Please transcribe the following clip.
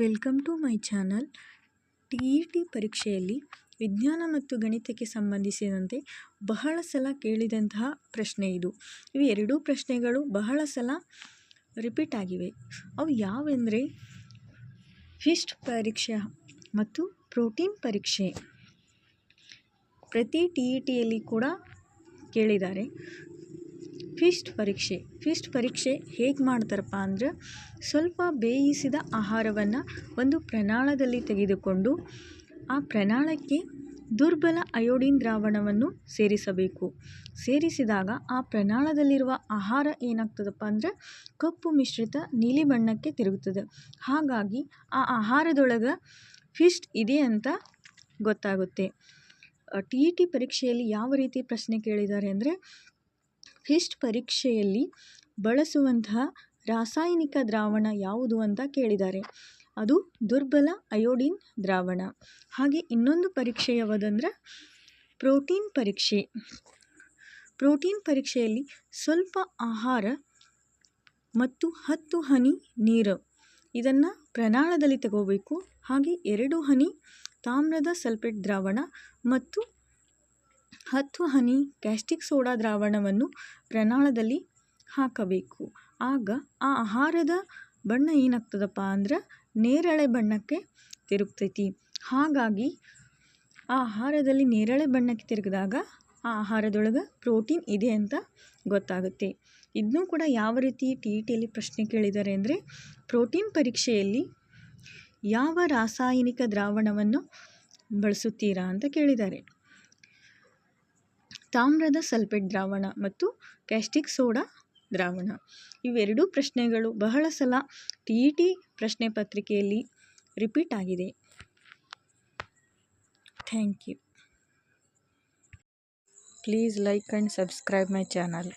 Welcome to my channel. T E T ಪರೀಕ್ಷೆಯಲ್ಲಿ ವಿಜ್ಞಾನ ಮತ್ತು ಗಣಿತಕ್ಕೆ ಸಂಬಂಧಿಸಿದಂತೆ ಬಹಳ ಸಲ ಕೇಳಿದಂತಹ ಪ್ರಶ್ನೆ ಇದು. ಇವು ಎರಡೂ ಪ್ರಶ್ನೆಗಳು ಬಹಳ ಸಲ ರಿಪೀಟ್ ಆಗಿವೆ. ಅವು ಯಾವೆಂದರೆ ಫಿಸ್ಟ್ ಪರೀಕ್ಷೆ ಮತ್ತು ಪ್ರೋಟೀನ್ ಪರೀಕ್ಷೆ ಪ್ರತಿ ಟಿ ಇ ಟಿಯಲ್ಲಿ ಕೂಡ ಕೇಳಿದ್ದಾರೆ. ಫಿಸ್ಟ್ ಪರೀಕ್ಷೆ. ಫಿಸ್ಟ್ ಪರೀಕ್ಷೆ ಹೇಗೆ ಮಾಡ್ತಾರಪ್ಪ ಅಂದ್ರೆ ಸ್ವಲ್ಪ ಬೇಯಿಸಿದ ಆಹಾರವನ್ನು ಒಂದು ಪ್ರಮಾಣದಲ್ಲಿ ತೆಗೆದುಕೊಂಡು ಆ ಪ್ರಮಾಣಕ್ಕೆ ದುರ್ಬಲ ಅಯೋಡಿನ್ ದ್ರಾವಣವನ್ನು ಸೇರಿಸಬೇಕು. ಸೇರಿಸಿದಾಗ ಆ ಪ್ರಮಾಣದಲ್ಲಿರುವ ಆಹಾರ ಏನಾಗ್ತದಪ್ಪ ಅಂದರೆ ಕಪ್ಪು ಮಿಶ್ರಿತ ನೀಲಿ ಬಣ್ಣಕ್ಕೆ ತಿರುಗುತ್ತದೆ. ಹಾಗಾಗಿ ಆ ಆಹಾರದೊಳಗೆ ಫಿಸ್ಟ್ ಇದೆ ಅಂತ ಗೊತ್ತಾಗುತ್ತೆ. ಟಿ ಇ ಟಿ ಪರೀಕ್ಷೆಯಲ್ಲಿ ಯಾವ ರೀತಿ ಪ್ರಶ್ನೆ ಕೇಳಿದ್ದಾರೆ ಅಂದರೆ ಫಿಸ್ಟ್ ಪರೀಕ್ಷೆಯಲ್ಲಿ ಬಳಸುವಂತಹ ರಾಸಾಯನಿಕ ದ್ರಾವಣ ಯಾವುದು ಅಂತ ಕೇಳಿದ್ದಾರೆ. ಅದು ದುರ್ಬಲ ಅಯೋಡಿನ್ ದ್ರಾವಣ. ಹಾಗೆ ಇನ್ನೊಂದು ಪರೀಕ್ಷೆ ಯಾವುದಂದ್ರೆ ಪ್ರೋಟೀನ್ ಪರೀಕ್ಷೆ. ಪ್ರೋಟೀನ್ ಪರೀಕ್ಷೆಯಲ್ಲಿ ಸ್ವಲ್ಪ ಆಹಾರ ಮತ್ತು ಹತ್ತು ಹನಿ ನೀರು. ಇದನ್ನು ಪ್ರನಾಳದಲ್ಲಿ ತಗೋಬೇಕು. ಹಾಗೆ ಎರಡು ಹನಿ ತಾಮ್ರದ ಸಲ್ಫೇಟ್ ದ್ರಾವಣ ಮತ್ತು ಹತ್ತು ಹನಿ ಗ್ಯಾಸ್ಟಿಕ್ ಸೋಡಾ ದ್ರಾವಣವನ್ನು ಪ್ರನಾಳದಲ್ಲಿ ಹಾಕಬೇಕು. ಆಗ ಆ ಆಹಾರದ ಬಣ್ಣ ಏನಾಗ್ತದಪ್ಪ ಅಂದ್ರೆ ನೇರಳೆ ಬಣ್ಣಕ್ಕೆ ತಿರುಗ್ತೈತಿ. ಹಾಗಾಗಿ ಆ ಆಹಾರದಲ್ಲಿ ನೇರಳೆ ಬಣ್ಣಕ್ಕೆ ತಿರುಗಿದಾಗ ಆ ಆಹಾರದೊಳಗೆ ಪ್ರೋಟೀನ್ ಇದೆ ಅಂತ ಗೊತ್ತಾಗುತ್ತೆ. ಇದನ್ನೂ ಕೂಡ ಯಾವ ರೀತಿ ಟಿ ಇ ಟಿಯಲ್ಲಿ ಪ್ರಶ್ನೆ ಕೇಳಿದ್ದಾರೆ ಅಂದರೆ ಪ್ರೋಟೀನ್ ಪರೀಕ್ಷೆಯಲ್ಲಿ ಯಾವ ರಾಸಾಯನಿಕ ದ್ರಾವಣವನ್ನು ಬಳಸುತ್ತೀರಾ ಅಂತ ಕೇಳಿದ್ದಾರೆ. ತಾಮ್ರದ ಸಲ್ಫೇಟ್ ದ್ರಾವಣ ಮತ್ತು ಕ್ಯಾಸ್ಟಿಕ್ ಸೋಡಾ ದ್ರಾವಣ. ಇವೆರಡೂ ಪ್ರಶ್ನೆಗಳು ಬಹಳ ಸಲ ಟಿ ಇ ಟಿ ಪ್ರಶ್ನೆ ಪತ್ರಿಕೆಯಲ್ಲಿ ರಿಪೀಟ್ ಆಗಿದೆ. Thank you. Please like and subscribe my channel.